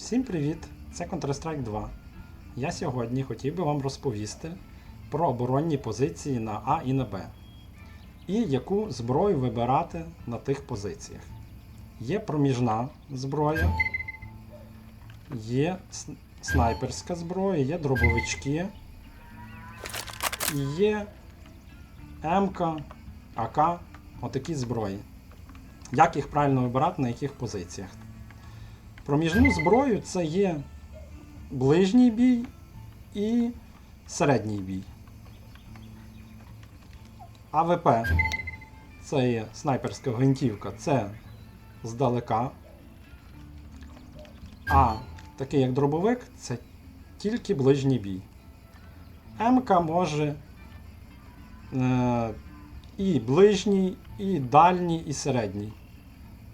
Всім привіт! Це Counter-Strike 2. Я сьогодні хотів би вам розповісти про оборонні позиції на А і на Б. І яку зброю вибирати на тих позиціях. Є проміжна зброя, є снайперська зброя, є дробовички, є МК, АК, отакі зброї. Як їх правильно вибирати на яких позиціях? Проміжну зброю це є ближній бій і середній бій. АВП це є снайперська гвинтівка, це здалека. А такий як дробовик це тільки ближній бій. МК може е, і ближній, і дальній, і середній,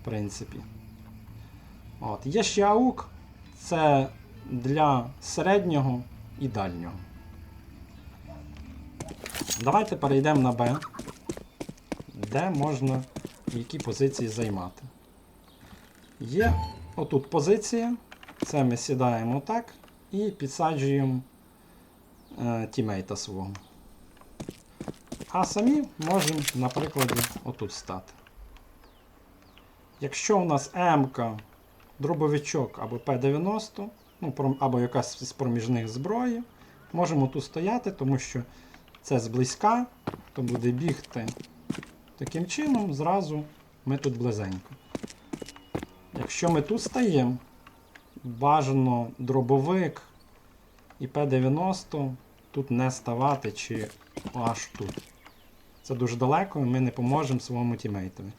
в принципі. От. Є ще аук, це для середнього і дальнього. Давайте перейдемо на Б, де можна які позиції займати. Є отут позиція, це ми сідаємо так і підсаджуємо е, тімейта свого. А самі можемо, наприклад, отут стати. Якщо у нас МК дробовичок або П-90, ну, або якась з проміжних зброї. Можемо тут стояти, тому що це зблизька, то буде бігти таким чином, зразу ми тут близенько. Якщо ми тут стаємо, бажано дробовик і П-90 тут не ставати чи аж тут. Це дуже далеко, і ми не поможемо своєму тімейтові.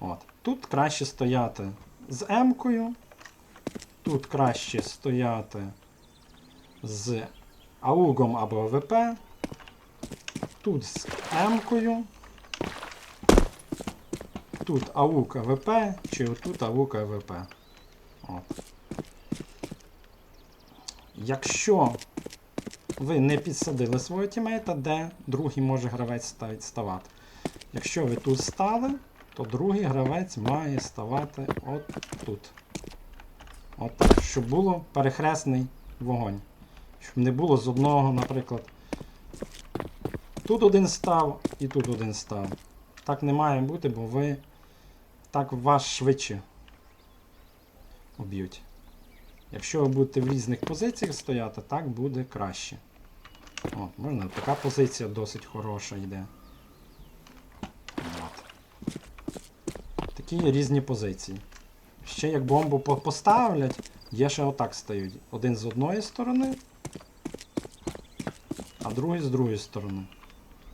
От. Тут краще стояти з М-кою. Тут краще стояти з аугом або АВП. Тут з М-кою. Тут аук АВП, чи отут аук АВП. Якщо ви не підсадили свого тімейта, де другий може гравець ставить ставати. Якщо ви тут стали, то другий гравець має ставати от тут. От так, щоб було перехресний вогонь. Щоб не було з одного, наприклад. Тут один став і тут один став. Так не має бути, бо ви так вас швидше уб'ють. Якщо ви будете в різних позиціях стояти, так буде краще. От, можна така позиція досить хороша йде. От. Такі різні позиції. Ще як бомбу поставлять, є ще отак стають. Один з одної сторони, а другий з другої сторони.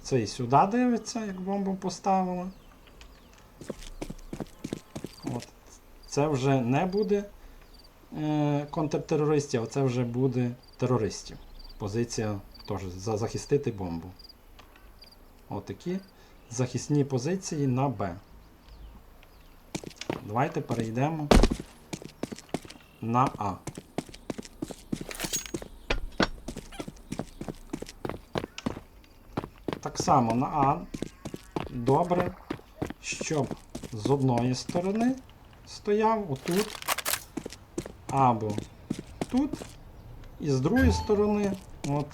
Цей сюди дивиться, як бомбу поставили. От. Це вже не буде е, контртерористів, а це вже буде терористів. Позиція теж за захистити бомбу. Отакі захисні позиції на Б. Давайте перейдемо на А. Так само на А добре, щоб з одної сторони стояв отут, або тут, і з другої сторони, от,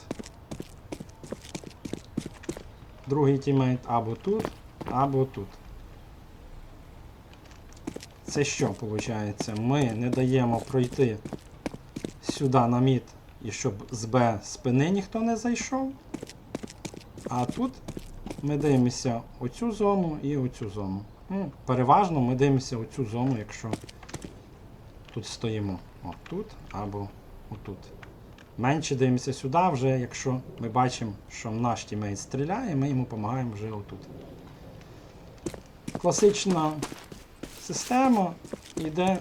другий тімейт або тут, або тут. Це що виходить? Ми не даємо пройти сюди на мід, і щоб з Б спини ніхто не зайшов. А тут ми дивимося оцю зону і оцю зону. Ну, переважно ми дивимося оцю зону, якщо тут стоїмо. От тут або отут. Менше дивимося сюди, вже якщо ми бачимо, що наш тімейт стріляє, ми йому допомагаємо вже отут. Класична система йде,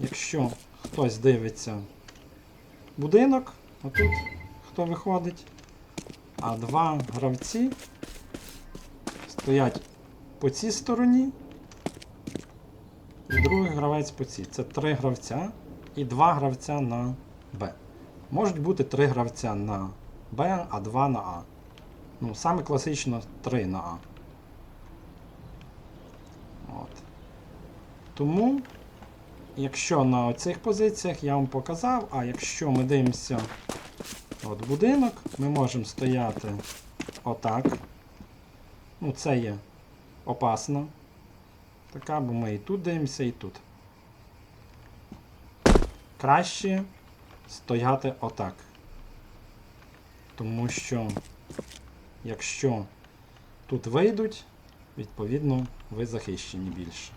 якщо хтось дивиться будинок, отут хто виходить, а два гравці стоять по цій стороні, і другий гравець по цій. Це три гравця і два гравця на Б. Можуть бути три гравця на Б, а два на А. Ну, саме класично три на А. От. Тому якщо на оцих позиціях я вам показав, а якщо ми дивимося от будинок, ми можемо стояти отак. Ну, це є опасно. Така, бо ми і тут дивимося, і тут. Краще стояти отак. Тому що, якщо тут вийдуть, відповідно, ви захищені більше.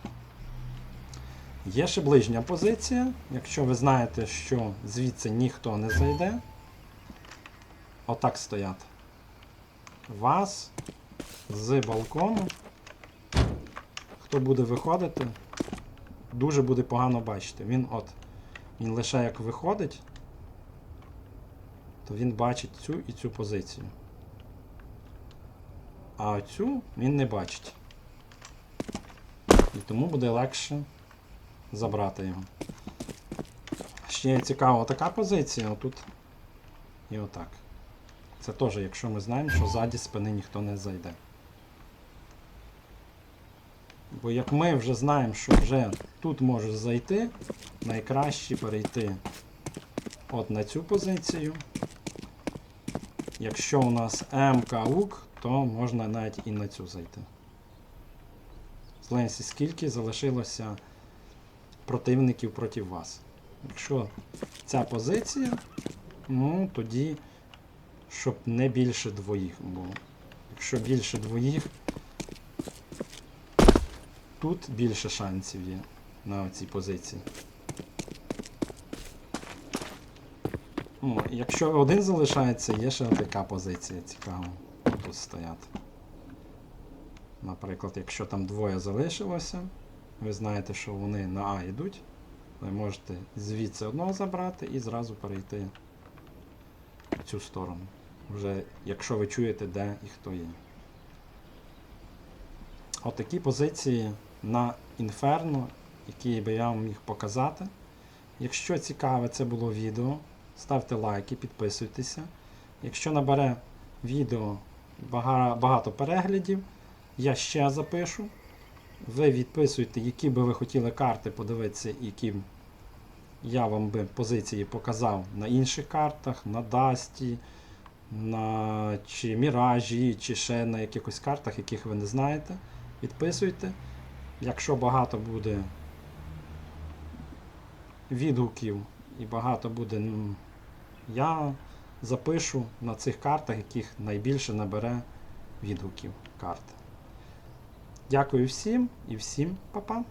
Є ще ближня позиція. Якщо ви знаєте, що звідси ніхто не зайде, отак стояти. Вас з балкону, хто буде виходити, дуже буде погано бачити. Він от, він лише як виходить, то він бачить цю і цю позицію. А цю він не бачить. І тому буде легше забрати його. Ще цікава така позиція, отут і отак. Це теж, якщо ми знаємо, що ззаді спини ніхто не зайде. Бо як ми вже знаємо, що вже тут можуть зайти, найкраще перейти от на цю позицію. Якщо у нас МК лук, то можна навіть і на цю зайти. Зеленсі, скільки залишилося противників проти вас. Якщо ця позиція, ну тоді, щоб не більше двоїх було. Якщо більше двоїх, тут більше шансів є на цій позиції. Ну, якщо один залишається, є ще така позиція цікава. Тут стояти. Наприклад, якщо там двоє залишилося, ви знаєте, що вони на А йдуть, ви можете звідси одного забрати і зразу перейти в цю сторону. Вже якщо ви чуєте, де і хто є. Отакі позиції на Інферно, які би я вам міг показати. Якщо цікаве це було відео, ставте лайки, підписуйтеся. Якщо набере відео багато переглядів, я ще запишу. Ви відписуєте, які би ви хотіли карти подивитися, які я вам би позиції показав на інших картах, на Дасті, на чи Міражі, чи ще на якихось картах, яких ви не знаєте. Підписуйте. Якщо багато буде відгуків і багато буде, ну, я запишу на цих картах, яких найбільше набере відгуків карт. Дякую всім і всім па-па!